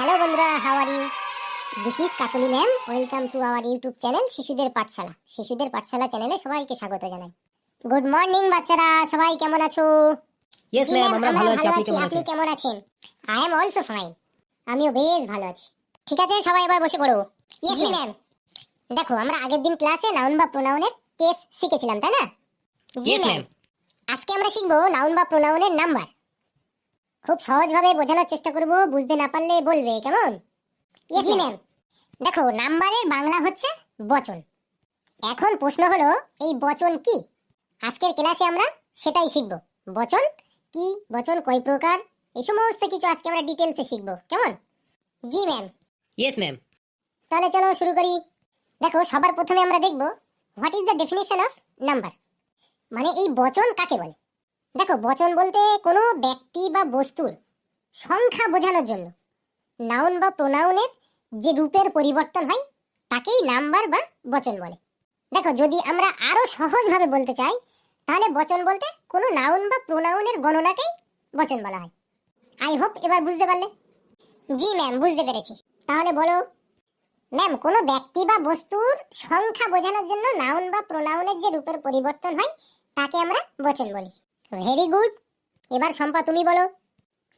Hello বন্ধুরা how are you this is Kakoli ma'am welcome to our YouTube channel শিশুদের পাঠশালা। শিশুদের পাঠশালা চ্যানেলে সবাইকে স্বাগত জানাই। গুড মর্নিং বাচ্চারা সবাই কেমন আছো? ইয়েস ম্যাম আমরা ভালো আছি আপনি কেমন আপনি আছেন? কেমন আছেন? আই এম অলসো ফাইন আমিও বেশ ভালো আছি। ঠিক আছে সবাই এবার বসে পড়ো। ইয়েস ম্যাম দেখো আমরা আগের দিন ক্লাসে নাউন বা প্রোনাউনের কেস শিখেছিলাম তাই না? জি ম্যাম আজকে আমরা শিখব নাউন বা প্রোনাউনের নাম্বার খুব সহজভাবে বোঝানোর চেষ্টা করব বুঝতে না পারলে বলবে কেমন? জি। ম্যাম দেখো নাম্বারের বাংলা হচ্ছে বচন। এখন প্রশ্ন হলো এই বচন কি? আজকের ক্লাসে আমরা সেটাই শিখব। বচন কি? বচন কয় প্রকার? এই সমস্ত কিছু আজকে আমরা ডিটেলসে শিখব কেমন? জি ম্যাম ইয়েস ম্যাম তাহলে চলো শুরু করি। দেখো সবার প্রথমে আমরা দেখব what is the definition of number মানে এই বচন কাকে বলে? দেখো, বচন বলতে কোনো ব্যক্তি বা বস্তুর সংখ্যা বোঝানোর জন্য। নাউন বা প্রোনাউনের যে রূপের পরিবর্তন হয়, তাকেই নাম্বার বা বচন বলে। দেখো, যদি আমরা আরও সহজভাবে বলতে চাই, তাহলে বচন বলতে কোনো নাউন বা প্রোনাউনের গণনাকেই বচন বলা হয়। আই হোপ এবার বুঝতে পারলে। জি ম্যাম, বুঝতে পেরেছি। তাহলে বলো, ম্যাম, কোনো ব্যক্তি বা বস্তুর সংখ্যা বোঝানোর জন্য নাউন বা প্রোনাউনের যে রূপের পরিবর্তন হয়, তাকে আমরা বচন বলি। ভেরি গুড এবার শম্পা, তুমি বলো।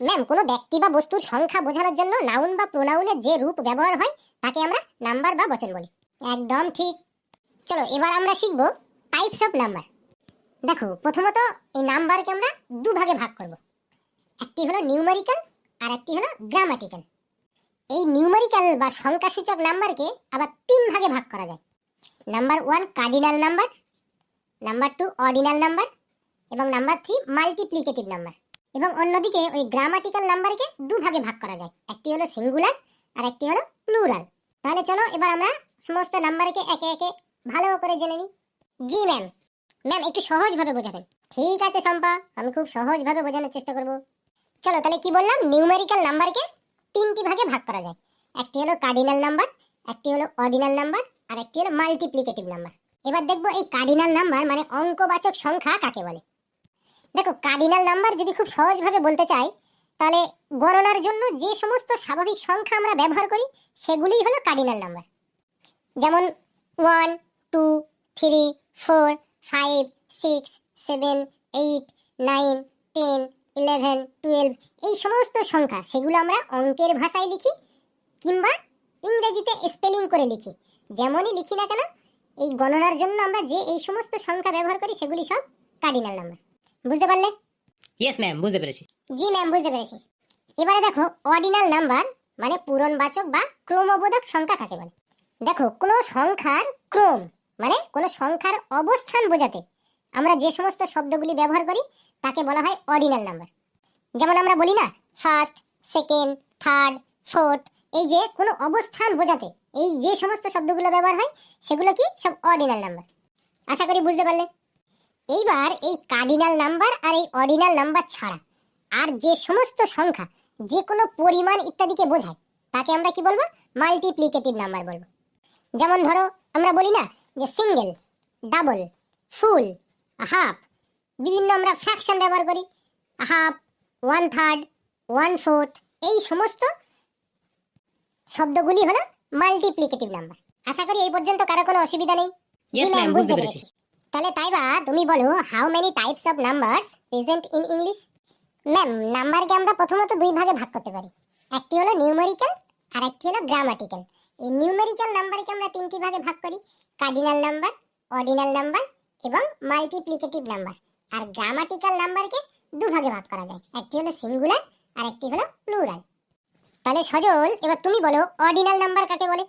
ম্যাম কোনো ব্যক্তি বা বস্তুর সংখ্যা বোঝানোর জন্য নাউন বা প্রোনাউনের যে রূপ ব্যবহার হয়, তাকে আমরা নাম্বার বা বচন বলি। একদম ঠিক। চলো, এবার আমরা শিখব টাইপস অফ নাম্বার দেখো, প্রথমত এই নাম্বারকে আমরা দুভাগে ভাগ করব। একটি হলো নিউমেরিক্যাল আর একটি হলো গ্রামাটিক্যাল এই নিউমেরিক্যাল বা সংখ্যাসূচক নাম্বারকে আবার তিন ভাগে ভাগ করা যায়। Number one cardinal number number two ordinal number এবং নাম্বার থ্রি মাল্টিপ্লিকেটিভ নাম্বার এবং অন্যদিকে ওই গ্রামাটিক্যাল নাম্বারকে দু ভাগে ভাগ করা যায়। একটি হলো সিঙ্গুলার আর একটি হলো প্লুরাল তাহলে চলো এবার আমরা সমস্ত নাম্বারকে একে একে ভালো করে জেনে নিই। জি ম্যাম ম্যাম একটু সহজভাবে বোঝাবেন। ঠিক আছে, শম্পা। আমি খুব সহজভাবে বোঝানোর চেষ্টা করব। চলো, তাহলে কি বললাম? নিউমেরিক্যাল নাম্বারকে তিনটি ভাগে ভাগ করা যায়। একটি হলো কার্ডিনাল নাম্বার একটি হলো অর্ডিনাল নাম্বার আর একটি হলো মাল্টিপ্লিকেটিভ নাম্বার এবার দেখব এই কার্ডিনাল নাম্বার মানে অঙ্কবাচক সংখ্যা কাকে বলে? দেখো কার্ডিনাল নাম্বার যদি খুব সহজভাবে বলতে চাই, তাহলে গণনার জন্য যে সমস্ত স্বাভাবিক সংখ্যা আমরা ব্যবহার করি, সেগুলিই হলো কার্ডিনাল নাম্বার যেমন one two three four five six seven eight nine ten eleven twelve এই সমস্ত সংখ্যা, সেগুলো আমরা অঙ্কের ভাষায় লিখি, কিংবা ইংরেজিতে স্পেলিং করে লিখি। যেমনই লিখি না কেন, এই গণনার জন্য আমরা যে এই সমস্ত সংখ্যা ব্যবহার করি, সেগুলি সব কার্ডিনাল নাম্বার বুঝতে পারলে? ইয়েস ম্যাম বুঝতে পেরেছি। জি ম্যাম বুঝতে পেরেছি। এবারে দেখো অর্ডিনাল নাম্বার মানে পূরণবাচক বা ক্রমবোধক সংখ্যা কাকে বলে? দেখো কোনো সংখ্যার ক্রম মানে কোনো সংখ্যার অবস্থান বোঝাতে আমরা যে সমস্ত শব্দগুলি ব্যবহার করি তাকে বলা হয় অর্ডিনাল নাম্বার যেমন আমরা বলি না ফার্স্ট সেকেন্ড থার্ড ফোর্থ এই যে কোনো অবস্থান বোঝাতে এই যে সমস্ত শব্দগুলো ব্যবহার হয় সেগুলো কি সব অর্ডিনাল নাম্বার আশা করি বুঝতে পারলে। এইবার এই কার্ডিনাল নাম্বার আর এই অর্ডিনাল নাম্বার ছাড়া। আর যে সমস্ত সংখ্যা যে কোনো পরিমাণ ইত্যাদিকে বোঝায় তাকে আমরা কি বলব? মাল্টিপ্লিকেটিভ নাম্বার বলব। যেমন ধরো আমরা বলি না যে সিঙ্গেল ডাবল ফুল হাফ বিভিন্ন আমরা ফ্র্যাকশন ব্যবহার করি। Half one third one fourth এই সমস্ত শব্দগুলি হলো মাল্টিপ্লিকেটিভ নাম্বার আশা করি এই পর্যন্ত কারও কোনো অসুবিধা নেই। বুঝতে পেরেছি। তাহলে তাইবা, তুমি বলো how many types of numbers present in English ma'am নাম্বারকে আমরা প্রথমত দুই ভাগে ভাগ করতে পারি। একটি হলো নিউমেরিক্যাল আর একটি হলো গ্রামাটিক্যাল এই নিউমেরিক্যাল নাম্বারকে আমরা তিনটি ভাগে ভাগ করি। কার্ডিনাল নাম্বার অর্ডিনাল নাম্বার এবং মাল্টিপ্লিকেটিভ নাম্বার আর গ্রামাটিক্যাল নাম্বারকে দু ভাগে ভাগ করা যায়। একটি হলো সিঙ্গুলার আর একটি হলো প্লুরাল তাহলে সজল, এবার তুমি বলো অর্ডিনাল নাম্বার কাকে বলে?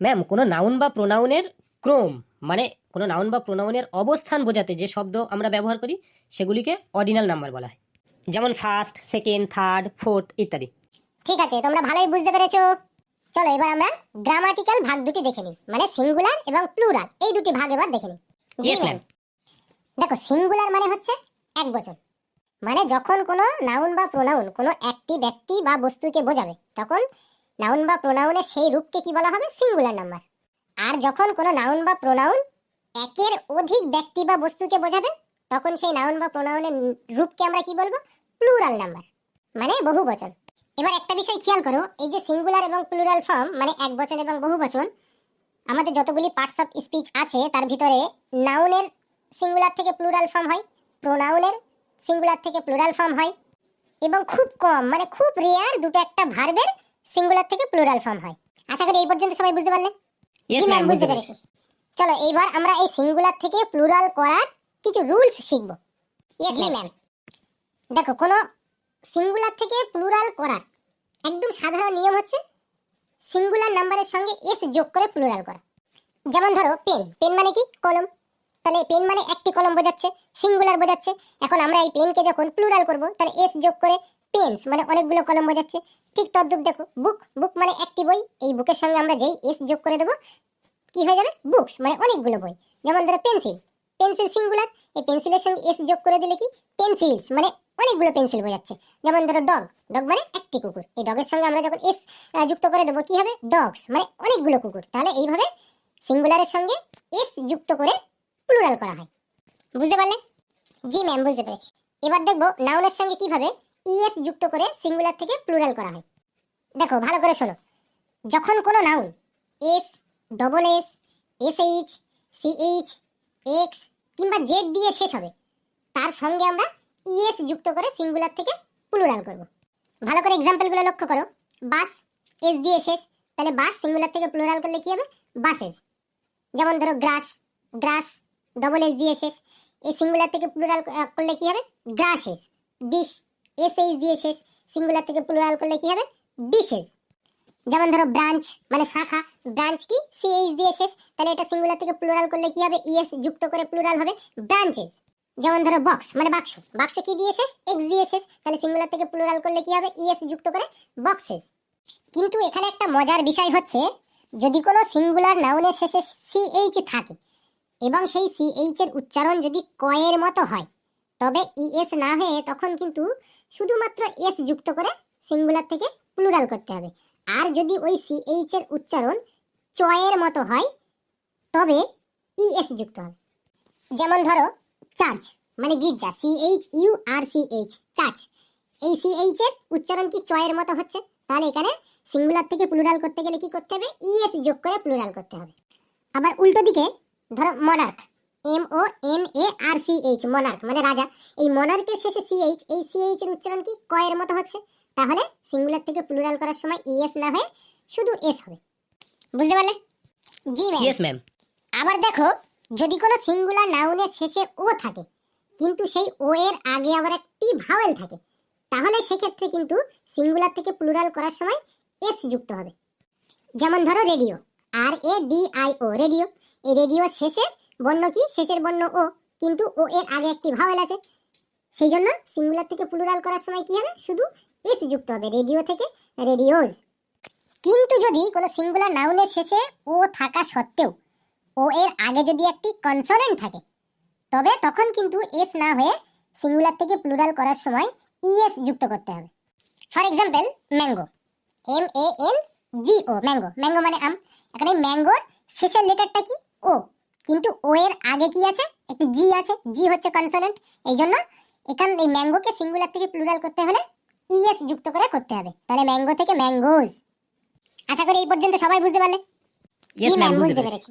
ম্যাম কোনো নাউন বা প্রোনাউনের ক্রম মানে কোনো নাউন বা প্রোনাউনের অবস্থান বোঝাতে যে শব্দ আমরা ব্যবহার করি সেগুলিকে অর্ডিনাল নাম্বার বলা হয়। যেমন ফার্স্ট সেকেন্ড থার্ড ফোর্থ ইত্যাদি। ঠিক আছে তোমরা ভালোই বুঝতে পেরেছ। চলো এবার আমরা গ্রামাটিক্যাল ভাগ দুটি দেখে নিই। মানে সিঙ্গুলার এবং প্লুরাল এই দুটি ভাগ এবার দেখে নিই. দেখো সিঙ্গুলার মানে হচ্ছে এক বচন। মানে যখন কোনো নাউন বা প্রোনাউন কোনো একটি ব্যক্তি বা বস্তুকে বোঝাবে তখন নাউন বা প্রোনাউনের সেই রূপকে কি বলা হবে? সিঙ্গুলার নাম্বার আর যখন কোনো নাউন বা প্রোনাউন একের অধিক ব্যক্তি বা বস্তুকে বোঝাবে তখন সেই নাউন বা প্রোনাউনের রূপকে আমরা কি বলব? প্লুরাল নাম্বার মানে বহু বচন। এবার একটা বিষয় খেয়াল করো এই যে সিঙ্গুলার এবং প্লুরাল ফর্ম মানে এক বচন এবং বহু বচন আমাদের যতগুলি পার্টস অফ স্পিচ আছে তার ভিতরে নাউনের সিঙ্গুলার থেকে প্লুরাল ফর্ম হয় প্রোনাউনের সিঙ্গুলার থেকে প্লুরাল ফর্ম হয় এবং খুব কম মানে খুব রেয়ার দুটো একটা ভার্বের সিঙ্গুলার থেকে প্লুরাল ফর্ম হয়। আশা করি এই পর্যন্ত সবাই বুঝতে পারলে? বুঝতে পেরেছি। চলো এইবার আমরা এই সিঙ্গুলার থেকে প্লুরাল করার কিছু রুলস শিখব। ম্যাম দেখো কোনো সিঙ্গুলার থেকে প্লুরাল করার একদম সাধারণ নিয়ম হচ্ছে সিঙ্গুলার নাম্বারের সঙ্গে এস যোগ করে প্লুরাল করা। যেমন ধরো পেন। পেন মানে কি? কলম। তাহলে পেন মানে একটি কলম বোঝাচ্ছে সিঙ্গুলার বোঝাচ্ছে। এখন আমরা এই পেনকে যখন প্লুরাল করব তাহলে এস যোগ করে পেন্স মানে অনেকগুলো কলম বোঝাচ্ছে। ঠিক তদ্রুপ দেখো বুক। বুক মানে একটি বই। এই বুকের সঙ্গে আমরা যেই এস যোগ করে দেবো কি হয়ে যাবে? বুকস মানে অনেকগুলো বই। যেমন ধরো পেন্সিল। পেন্সিল সিঙ্গুলার, এই পেন্সিলের সঙ্গে এস যোগ করে দিলে কি? পেন্সিলস মানে অনেকগুলো পেন্সিল বোঝাচ্ছে যেমন ধরো ডগ ডগ মানে একটি কুকুর। এই ডগের সঙ্গে আমরা যখন এস যুক্ত করে দেবো, কি হবে? ডগস মানে অনেকগুলো কুকুর। তাহলে এইভাবে সিঙ্গুলারের সঙ্গে এস যুক্ত করে প্লুরাল করা হয়। বুঝতে পারলে? জি ম্যাম বুঝতে পেরেছি। এবার দেখব নাউনের সঙ্গে কীভাবে ইএস যুক্ত করে সিঙ্গুলার থেকে প্লুরাল করা হয়। দেখো, ভালো করে শোনো। যখন কোনো noun S double S S H C H X কিংবা জেড দিয়ে শেষ হবে। তার সঙ্গে আমরা ইএস যুক্ত করে সিঙ্গুলার থেকে প্লুরাল করব। ভালো করে এক্সাম্পলগুলো লক্ষ্য করো। বাস এস দিয়ে শেষ। তাহলে বাস সিঙ্গুলার থেকে প্লুরাল করলে কী হবে? বাসেস যেমন ধরো গ্রাস গ্রাস ডবল এস দিয়ে শেষ। এই সিঙ্গুলার থেকে প্লুরাল করলে কী হবে? গ্রাসেস ডিশ এস এইচ দিয়ে শেষ। সিঙ্গুলার থেকে প্লুরাল করলে কী হবে? ডিশেস যেমন ধরো ব্রাঞ্চ মানে শাখা ব্রাঞ্চ কি? সিএইচ দিয়ে শেষ তাহলে এটা সিঙ্গুলার থেকে প্লুরাল করলে কি হবে? ইএস যুক্ত করে প্লুরাল হবে ব্রাঞ্চেস যেমন ধরো বক্স মানে বাক্স। বাক্স কি দিয়ে শেষ এক্স দিয়ে শেষ তাহলে সিঙ্গুলার থেকে প্লুরাল করলে কি হবে? ইএস যুক্ত করে বক্সেস কিন্তু এখানে একটা মজার বিষয় হচ্ছে, যদি কোনো সিঙ্গুলার নাউনের শেষে সিএইচ থাকে, এবং সেই সিএইচ এর উচ্চারণ যদি কয়ের মতো হয়, তবে ইএস না হয়ে তখন কিন্তু শুধুমাত্র এস যুক্ত করে সিঙ্গুলার থেকে প্লুরাল করতে হবে। আর যদি ওই সিএইচ এর উচ্চারণ চয়ের মতো হয়, তবে ইএস যুক্ত হবে। যেমন ধরো চার্চ মানে গির্জা C H U R C H church এই সিএইচ এর উচ্চারণ কি চয়ের মতো হচ্ছে? তাহলে এখানে সিঙ্গুলার থেকে প্লুরাল করতে গেলে কি করতে হবে? ইএস যোগ করে প্লুরাল করতে হবে। আবার উল্টো দিকে, ধরো monarch M O N A R C H monarch মানে রাজা। এই মনার্কের শেষে সিএইচ এই সিএইচ এর উচ্চারণ কি? কয়ের মতো হচ্ছে। তাহলে সিঙ্গুলার থেকে প্লুরাল করার সময় ইএস না হয়ে শুধু এস হবে। বুঝতে পারলে? জি ম্যাম ইয়েস ম্যাম আবার দেখো যদি কোনো সিঙ্গুলার নাউনের শেষে ও থাকে কিন্তু সেই ও এর আগে আবার একটি ভাওয়েল থাকে তাহলে সেক্ষেত্রে কিন্তু সিঙ্গুলার থেকে প্লুরাল করার সময় এস যুক্ত হবে। যেমন ধরো radio R A D I O radio এই রেডিওর শেষে বর্ণ কি? শেষের বর্ণ ও কিন্তু ও এর আগে একটি ভাওয়েল আছে। সেই জন্য সিঙ্গুলার থেকে প্লুরাল করার সময় কি হবে? শুধু এস যুক্ত হবে, রেডিও থেকে রেডিওজ। কিন্তু যদি কোনো সিঙ্গুলার নাউনের শেষে ও থাকা সত্ত্বেও ও এর আগে যদি একটি কনসোনেন্ট থাকে, তবে তখন কিন্তু এস না হয়ে সিঙ্গুলার থেকে প্লুরাল করার সময় ইএস যুক্ত করতে হবে। For example mango M A N G O mango mango মানে আম। এখানে ম্যাঙ্গোর শেষের লেটারটা কি? ও কিন্তু ও এর আগে কি আছে? একটি জি আছে জি হচ্ছে কনসোনেন্ট এই জন্য এখান, এই ম্যাঙ্গোকে সিঙ্গুলার থেকে প্লুরাল করতে হলে ইএস যুক্ত করে করতে হবে। তাহলে ম্যাঙ্গো থেকে ম্যাঙ্গোজ আশা করি এই পর্যন্ত সবাই বুঝতে পারলে? ইয়েস ম্যাম বুঝতে পেরেছি।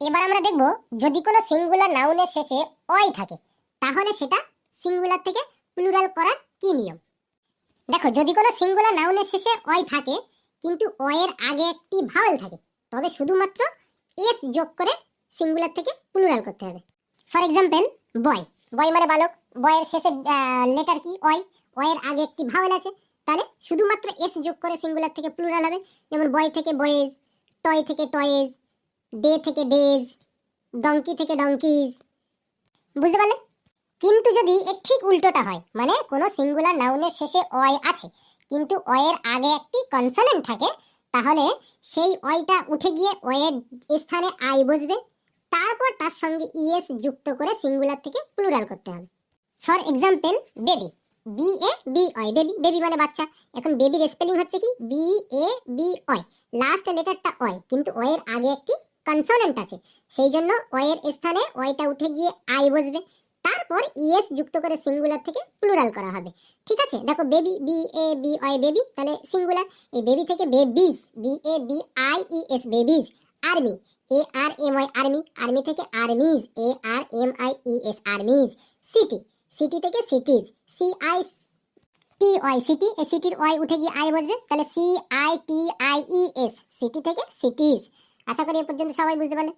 এবার আমরা দেখব যদি কোনো সিঙ্গুলার নাউনের শেষে অয় থাকে তাহলে সেটা সিঙ্গুলার থেকে প্লুরাল করার কি নিয়ম? দেখো যদি কোনো সিঙ্গুলার নাউনের শেষে অয় থাকে কিন্তু অয়ের আগে একটি ভাওয়েল থাকে তবে শুধুমাত্র এস যোগ করে সিঙ্গুলার থেকে প্লুরাল করতে হবে। ফর এক্সাম্পল বয় বয় মানে বালক। বয়ের শেষে লেটার কি? অয় অয়ের আগে একটি ভাওয়েল আছে, তাহলে শুধুমাত্র এস যোগ করে সিঙ্গুলার থেকে প্লুরাল হবে, যেমন বয় থেকে বয়েজ টয় থেকে টয়েজ ডে থেকে ডেজ ডঙ্কি থেকে ডঙ্কিজ বুঝতে পারলে? কিন্তু যদি এর ঠিক উল্টোটা হয় মানে কোনো সিঙ্গুলার নাউনের শেষে অয় আছে, কিন্তু অয়ের আগে একটি কনসোনেন্ট থাকে, তাহলে সেই অয়টা উঠে গিয়ে অয়ের স্থানে আই বসবে, তারপর তার সঙ্গে ইএস যুক্ত করে সিঙ্গুলার থেকে প্লুরাল করতে হবে। For example baby B A B Y baby baby মানে বাচ্চা। এখন বেবির স্পেলিং হচ্ছে কি? B A B Y last লেটারটা অয় কিন্তু অয়ের আগে একটি কনসোনেন্ট আছে। সেই জন্য অয়ের স্থানে অয়টা উঠে গিয়ে আই বসবে। তারপর ইএস যুক্ত করে সিঙ্গুলার থেকে প্লুরাল করা হবে। ঠিক আছে? দেখো baby B A B I baby তাহলে সিঙ্গুলার এই বেবি থেকে babies B A B I E S babies army A R M I army army থেকে armies A R M I E S armies city city থেকে cities C I T Y city এই সিটির Y উঠে গিয়ে I বসবে তাহলে C I T I E S city থেকে cities আশা করি এ পর্যন্ত সবাই বুঝতে পারলে।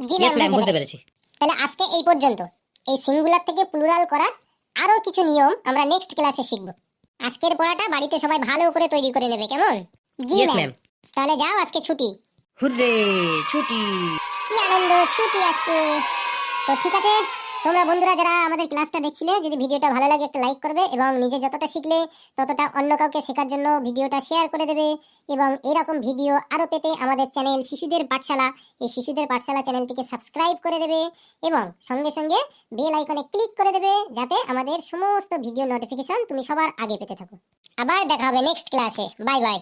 জি ম্যাম বুঝতে পেরেছি। তাহলে আজকে এই পর্যন্ত। এই সিঙ্গুলার থেকে প্লুরাল করার আরও কিছু নিয়ম আমরা নেক্সট ক্লাসে শিখব। আজকের পড়াটা বাড়িতে সবাই ভালো করে তৈরি করে নেবে কেমন? জি ম্যাম তাহলে যাও আজকে ছুটি। হুররে ছুটি। কি আনন্দ ছুটি আজকে। তো ঠিক আছে। তোমরা বন্ধুরা যারা আমাদের ক্লাসটা দেখছিলে, যদি ভিডিওটা ভালো লাগে একটা লাইক করবে এবং নিজে যতটা শিখলে ততটা অন্য কাউকে শেখার জন্য ভিডিওটা শেয়ার করে দেবে এবং এরকম ভিডিও আরও পেতে আমাদের চ্যানেল শিশুদের পাঠশালা। এই শিশুদের পাঠশালা চ্যানেলটিকে সাবস্ক্রাইব করে দেবে এবং সঙ্গে সঙ্গে বেল আইকনে ক্লিক করে দেবে যাতে আমাদের সমস্ত ভিডিও নোটিফিকেশন তুমি সবার আগে পেতে থাকো। আবার দেখা হবে নেক্সট ক্লাসে। Bye bye.